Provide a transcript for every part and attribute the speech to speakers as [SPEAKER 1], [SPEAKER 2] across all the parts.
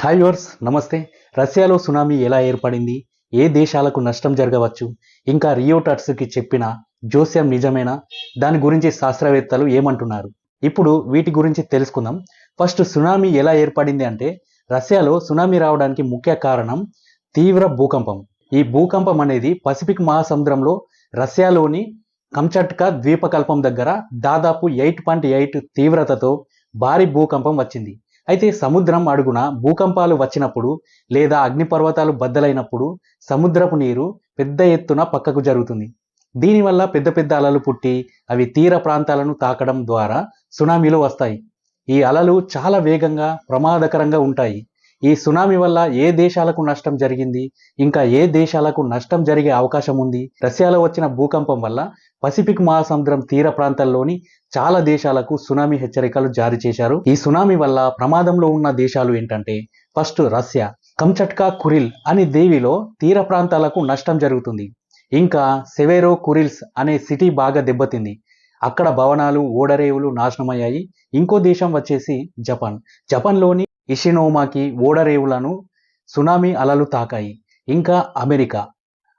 [SPEAKER 1] Hi verse నమస్తే. రష్యాలో tsunami ఎలా ఏర్పడింది? ఏ దేశాలకు నష్టం జరగవచ్చు? ఇంకా రియోటర్స్కి చెప్పిన జోస్యం నిజమేనా? దాని గురించి శాస్త్రవేత్తలు ఏమంటున్నారు? ఇప్పుడు వీటి గురించి తెలుసుకుందాం. ఫస్ట్ సునామీ ఎలా ఏర్పడింది అంటే రష్యాలో సునామీ రావడానికి ముఖ్య కారణం తీవ్ర భూకంపం. ఈ భూకంపం అనేది పసిఫిక్ మహాసముద్రంలో రష్యాలోని కంచట్కా ద్వీపకల్పం దగ్గర దాదాపు ఎయిట్ పాయింట్ ఎయిట్ తీవ్రతతో భారీ భూకంపం వచ్చింది. అయితే సముద్రం అడుగున భూకంపాలు వచ్చినప్పుడు లేదా అగ్నిపర్వతాలు బద్దలైనప్పుడు సముద్రపు నీరు పెద్ద ఎత్తున పక్కకు జరుగుతుంది. దీనివల్ల పెద్ద పెద్ద అలలు పుట్టి అవి తీర ప్రాంతాలను తాకడం ద్వారా సునామీలు వస్తాయి. ఈ అలలు చాలా వేగంగా ప్రమాదకరంగా ఉంటాయి. ఈ సునామీ వల్ల ఏ దేశాలకు నష్టం జరిగింది? ఇంకా ఏ దేశాలకు నష్టం జరిగే అవకాశం ఉంది? రష్యాలో వచ్చిన భూకంపం వల్ల పసిఫిక్ మహాసముద్రం తీర ప్రాంతాల్లోని చాలా దేశాలకు సునామీ హెచ్చరికలు జారీ చేశారు. ఈ సునామీ వల్ల ప్రమాదంలో ఉన్న దేశాలు ఏంటంటే ఫస్ట్ రష్యా కంచట్కా కురిల్ అనే దేవిలో తీర ప్రాంతాలకు నష్టం జరుగుతుంది. ఇంకా సెవెరో కురిల్స్ అనే సిటీ బాగా దెబ్బతింది. అక్కడ భవనాలు ఓడరేవులు నాశనమయ్యాయి. ఇంకో దేశం వచ్చేసి జపాన్. జపాన్లోని ఇషినోమాకి ఓడరేవులను సునామీ అలలు తాకాయి. ఇంకా America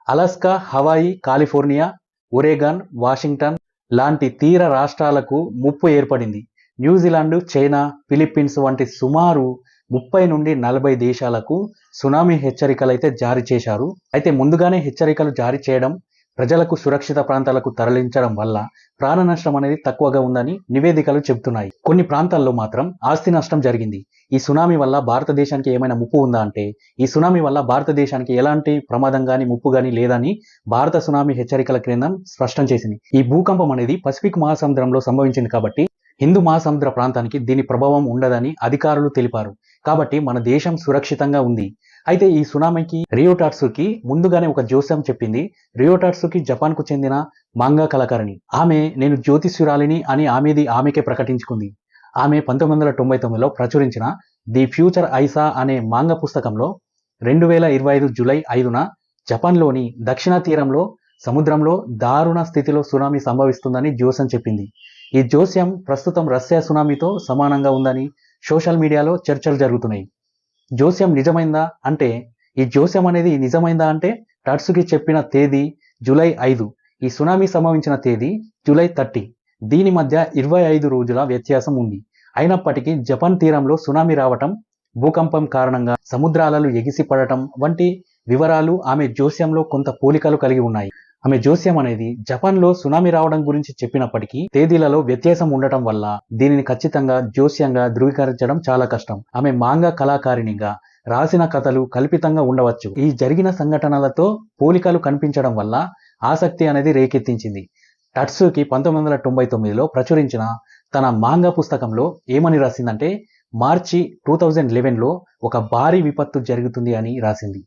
[SPEAKER 1] Alaska Hawaii California Oregon Washington లాంటి తీర రాష్ట్రాలకు ముప్పు ఏర్పడింది. న్యూజిలాండ్ చైనా ఫిలిప్పీన్స్ వంటి సుమారు ముప్పై నుండి నలభై దేశాలకు సునామీ హెచ్చరికలు అయితే జారీ చేశారు. అయితే ముందుగానే హెచ్చరికలు జారీ చేయడం ప్రజలకు సురక్షిత ప్రాంతాలకు తరలించడం వల్ల ప్రాణ నష్టం అనేది తక్కువగా ఉందని నివేదికలు చెబుతున్నాయి. కొన్ని ప్రాంతాల్లో మాత్రం ఆస్తి నష్టం జరిగింది. ఈ సునామీ వల్ల భారతదేశానికి ఏమైనా ముప్పు ఉందా అంటే ఈ సునామీ వల్ల భారతదేశానికి ఎలాంటి ప్రమాదం గాని ముప్పు గాని లేదని భారత సునామీ హెచ్చరికల కేంద్రం స్పష్టం చేసింది. ఈ భూకంపం అనేది పసిఫిక్ మహాసముద్రంలో సంభవించింది కాబట్టి హిందూ మహాసముద్ర ప్రాంతానికి దీని ప్రభావం ఉండదని అధికారులు తెలిపారు. కాబట్టి మన దేశం సురక్షితంగా ఉంది. అయితే ఈ సునామీకి రియోటాట్సుకి ముందుగానే ఒక జోస్యం చెప్పింది. రియోటాట్సుకి జపాన్కు చెందిన మాంగా కళాకారిణి. ఆమె నేను జ్యోతిష్యురాలిని అని ఆమెది ఆమెకే ప్రకటించుకుంది. ఆమె పంతొమ్మిది వందల తొంభై తొమ్మిదిలో ప్రచురించిన ది ఫ్యూచర్ ఐసా అనే మాంగ పుస్తకంలో రెండు వేల ఇరవై ఐదు జూలై ఐదున జపాన్లోని దక్షిణ తీరంలో సముద్రంలో దారుణ స్థితిలో సునామీ సంభవిస్తుందని జోస్యం చెప్పింది. ఈ జోస్యం ప్రస్తుతం రష్యా సునామీతో సమానంగా ఉందని సోషల్ మీడియాలో చర్చలు జరుగుతున్నాయి. జోస్యం నిజమైందా అంటే ఈ జోస్యం అనేది నిజమైందా అంటే టట్సుకి చెప్పిన తేదీ జూలై ఐదు ఈ సునామీ సంభవించిన తేదీ జూలై థర్టీ. దీని మధ్య ఇరవై ఐదు రోజుల వ్యత్యాసం ఉంది. అయినప్పటికీ జపాన్ తీరంలో సునామీ రావటం భూకంపం కారణంగా సముద్రాలలు ఎగిసిపడటం వంటి వివరాలు ఆమె జోస్యంలో కొంత పోలికలు కలిగి ఉన్నాయి. ఆమె జోస్యం అనేది జపాన్లో సునామీ రావడం గురించి చెప్పినప్పటికీ తేదీలలో వ్యత్యాసం ఉండటం వల్ల దీనిని ఖచ్చితంగా జోస్యంగా ధృవీకరించడం చాలా కష్టం. ఆమె మాంగా కళాకారిణిగా రాసిన కథలు కల్పితంగా ఉండవచ్చు. ఈ జరిగిన సంఘటనలతో పోలికలు కనిపించడం వల్ల ఆసక్తి అనేది రేకెత్తించింది. టట్సుకి పంతొమ్మిది వందల తొంభై తొమ్మిదిలో ప్రచురించిన తన మాంగా పుస్తకంలో ఏమని రాసిందంటే మార్చి టూ థౌజండ్ లెవెన్లో ఒక భారీ విపత్తు జరుగుతుంది అని రాసింది.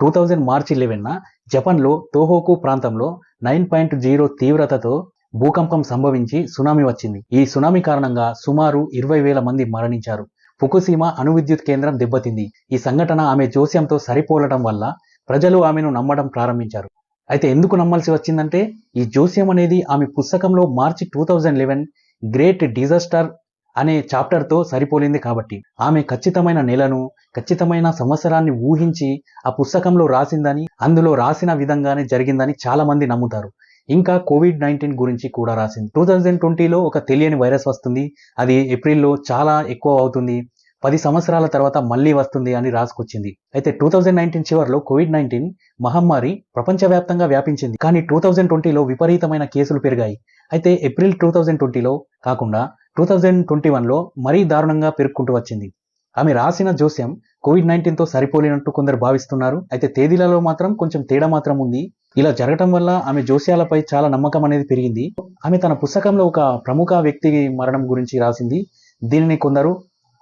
[SPEAKER 1] టూ థౌజండ్ మార్చి ఇలెవెన్న జపాన్లో తోహోకు ప్రాంతంలో నైన్ పాయింట్ జీరో తీవ్రతతో భూకంపం సంభవించి సునామీ వచ్చింది. ఈ సునామీ కారణంగా సుమారు ఇరవై వేల మంది మరణించారు. ఫుకుసీమా అణు విద్యుత్ కేంద్రం దెబ్బతింది. ఈ సంఘటన ఆమె జోస్యంతో సరిపోలటం వల్ల ప్రజలు ఆమెను నమ్మడం ప్రారంభించారు. అయితే ఎందుకు నమ్మాల్సి వచ్చిందంటే ఈ జోస్యం అనేది ఆమె పుస్తకంలో March two thousand eleven great disaster అనే చాప్టర్తో సరిపోలింది కాబట్టి. ఆమె ఖచ్చితమైన నెలను ఖచ్చితమైన సంవత్సరాన్ని ఊహించి ఆ పుస్తకంలో రాసిందని అందులో రాసిన విధంగానే జరిగిందని చాలా మంది నమ్ముతారు. ఇంకా కోవిడ్ నైన్టీన్ గురించి కూడా రాసింది. టూ థౌజండ్ ట్వంటీలో ఒక తెలియని వైరస్ వస్తుంది. అది ఏప్రిల్లో చాలా ఎక్కువ అవుతుంది. పది సంవత్సరాల తర్వాత మళ్ళీ వస్తుంది అని రాసుకొచ్చింది. అయితే టూ థౌజండ్ నైన్టీన్ చివరిలో కోవిడ్ నైన్టీన్ మహమ్మారి ప్రపంచవ్యాప్తంగా వ్యాపించింది. కానీ టూ థౌజండ్ ట్వంటీలో విపరీతమైన కేసులు పెరిగాయి. అయితే ఏప్రిల్ టూ థౌజండ్ ట్వంటీలో కాకుండా టూ థౌజండ్ ట్వంటీ వన్లో మరీ దారుణంగా పెరుక్కుంటూ వచ్చింది. ఆమె రాసిన జోస్యం కోవిడ్ నైన్టీన్తో సరిపోలేనట్టు కొందరు భావిస్తున్నారు. అయితే తేదీలలో మాత్రం కొంచెం తేడా మాత్రం ఉంది. ఇలా జరగటం వల్ల ఆమె జోస్యాలపై చాలా నమ్మకం అనేది పెరిగింది. ఆమె తన పుస్తకంలో ఒక ప్రముఖ వ్యక్తి మరణం గురించి రాసింది. దీనిని కొందరు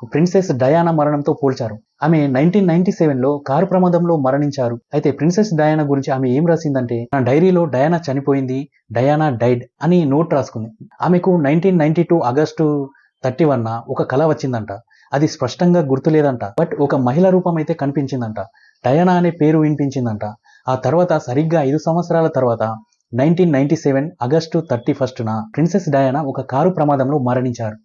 [SPEAKER 1] ప్రిన్సెస్ డయానా మరణంతో పోల్చారు. ఆమె నైన్టీన్ నైన్టీ సెవెన్లో కారు ప్రమాదంలో మరణించారు. అయితే ప్రిన్సెస్ డయానా గురించి ఆమె ఏం రాసిందంటే నా డైరీలో డయానా చనిపోయింది డయానా డైడ్ అని నోట్ రాసుకుంది. ఆమెకు nineteen ninety two August thirty వన్న ఒక కళ వచ్చిందంట. అది స్పష్టంగా గుర్తులేదంట. బట్ ఒక మహిళ రూపం అయితే కనిపించిందంట. డయానా అనే పేరు వినిపించిందంట. ఆ తర్వాత సరిగ్గా ఐదు సంవత్సరాల తర్వాత nineteen ninety seven August thirty ఫస్ట్న princess Diana ఒక కారు ప్రమాదంలో మరణించారు.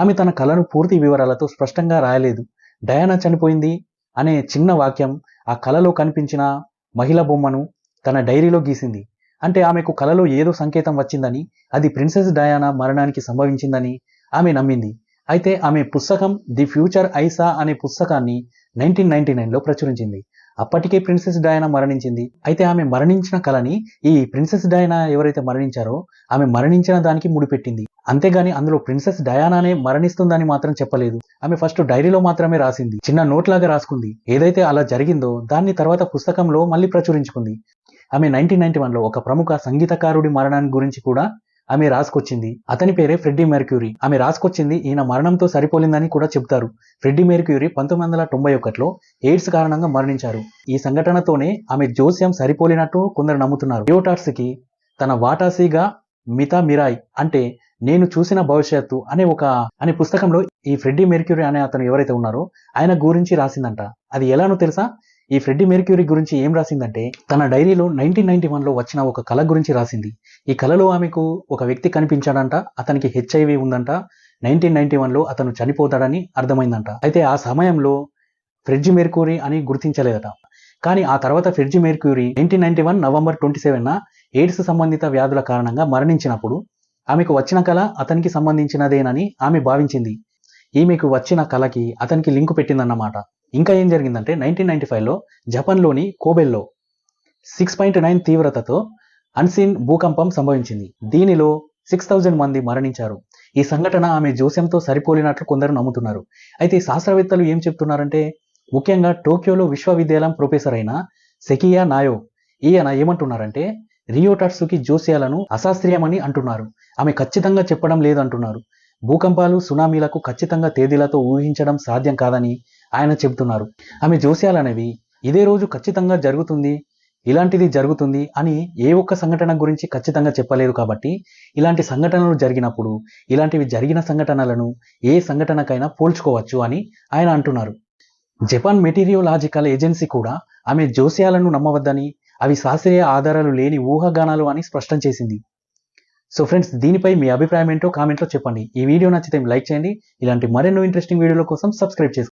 [SPEAKER 1] ఆమె తన కళను పూర్తి వివరాలతో స్పష్టంగా రాయలేదు. డయానా చనిపోయింది అనే చిన్న వాక్యం ఆ కలలో కనిపించిన మహిళ బొమ్మను తన డైరీలో గీసింది. అంటే ఆమెకు కలలో ఏదో సంకేతం వచ్చిందని అది ప్రిన్సెస్ డయానా మరణానికి సంభవించిందని ఆమె నమ్మింది. అయితే ఆమె పుస్తకం ది ఫ్యూచర్ ఐసా అనే పుస్తకాన్ని నైన్టీన్ నైన్టీ నైన్లో ప్రచురించింది. అప్పటికే ప్రిన్సెస్ డయానా మరణించింది. అయితే ఆమె మరణించిన కళని ఈ ప్రిన్సెస్ డయానా ఎవరైతే మరణించారో ఆమె మరణించిన దానికి ముడిపెట్టింది. అంతేగాని అందులో ప్రిన్సెస్ డయానానే మరణిస్తుందని మాత్రం చెప్పలేదు. ఆమె ఫస్ట్ డైరీలో మాత్రమే రాసింది. చిన్న నోట్లాగా రాసుకుంది. ఏదైతే అలా జరిగిందో దాన్ని తర్వాత పుస్తకంలో మళ్ళీ ప్రచురించుకుంది. ఆమె నైన్టీన్ నైన్టీ వన్లో ఒక ప్రముఖ సంగీతకారుడి మరణాన్ని గురించి కూడా ఆమె రాసుకొచ్చింది. అతని పేరే ఫ్రెడ్డీ మెర్క్యూరీ. ఆమె రాసుకొచ్చింది ఈయన మరణంతో సరిపోలిందని కూడా చెప్తారు ఫ్రెడ్డీ మెర్క్యూరీ పంతొమ్మిది వందల తొంభై ఒకటిలో ఎయిడ్స్ కారణంగా మరణించారు. ఈ సంఘటనతోనే ఆమె జోస్యం సరిపోలినట్టు కొందరు నమ్ముతున్నారు. లియోటార్స్కి తన వాటాసీగా మితా మిరాయ్ అంటే నేను చూసిన భవిష్యత్తు అనే ఒక అనే పుస్తకంలో ఈ ఫ్రెడ్డీ మెర్క్యూరీ అనే అతను ఎవరైతే ఉన్నారో ఆయన గురించి రాసిందంట. అది ఎలానో తెలుసా? ఈ ఫ్రెడ్డి మెర్క్యూరీ గురించి ఏం రాసిందంటే తన డైరీలో నైన్టీన్ నైన్టీ వన్లో వచ్చిన ఒక కళ గురించి రాసింది. ఈ కళలో ఆమెకు ఒక వ్యక్తి కనిపించాడంట అతనికి హెచ్ఐవి ఉందంట నైన్టీన్ నైన్టీ వన్లో అతను చనిపోతాడని అర్థమైందంట. అయితే ఆ సమయంలో ఫ్రిడ్జ్ మెర్క్యూరీ అని గుర్తించలేదట. కానీ ఆ తర్వాత Freddie Mercury nineteen ninety one November twenty seven AIDS సంబంధిత వ్యాధుల కారణంగా మరణించినప్పుడు ఆమెకు వచ్చిన కళ అతనికి సంబంధించినదేనని ఆమె భావించింది. ఈమెకు వచ్చిన కళకి అతనికి లింకు పెట్టిందన్నమాట. ఇంకా ఏం జరిగిందంటే నైన్టీన్ నైన్టీ ఫైవ్లో జపాన్లోని కోబెల్లో సిక్స్ పాయింట్ నైన్ తీవ్రతతో అన్సీన్ భూకంపం సంభవించింది. దీనిలో సిక్స్ థౌజండ్ మంది మరణించారు. ఈ సంఘటన ఆమె జోస్యంతో సరిపోలినట్లు కొందరు నమ్ముతున్నారు. అయితే శాస్త్రవేత్తలు ఏం చెప్తున్నారంటే ముఖ్యంగా టోక్యోలో విశ్వవిద్యాలయం ప్రొఫెసర్ అయిన సెకియా నాయో ఈయన ఏమంటున్నారంటే రియోటాట్సుకి జోస్యాలను అశాస్త్రీయమని అంటున్నారు. ఆమె ఖచ్చితంగా చెప్పడం లేదంటున్నారు. భూకంపాలు సునామీలకు ఖచ్చితంగా తేదీలతో ఊహించడం సాధ్యం కాదని ఆయన చెబుతున్నారు. ఆమె జోస్యాలనేవి ఇదే రోజు ఖచ్చితంగా జరుగుతుంది ఇలాంటిది జరుగుతుంది అని ఏ ఒక్క సంఘటన గురించి ఖచ్చితంగా చెప్పలేదు కాబట్టి ఇలాంటి సంఘటనలు జరిగినప్పుడు ఇలాంటివి జరిగిన సంఘటనలను ఏ సంఘటనకైనా పోల్చుకోవచ్చు అని ఆయన అంటున్నారు. జపాన్ మెటీరియోలాజికల్ ఏజెన్సీ కూడా ఆమె జోస్యాలను నమ్మవద్దని అవి శాస్త్రీయ ఆధారాలు లేని ఊహాగానాలు అని స్పష్టం చేసింది. సో ఫ్రెండ్స్ దీనిపై మీ అభిప్రాయం ఏంటో కామెంట్లో చెప్పండి. ఈ వీడియో నచ్చితే లైక్ చేయండి. ఇలాంటి మరెన్నో ఇంట్రెస్టింగ్ వీడియోల కోసం సబ్స్క్రైబ్ చేసుకోండి.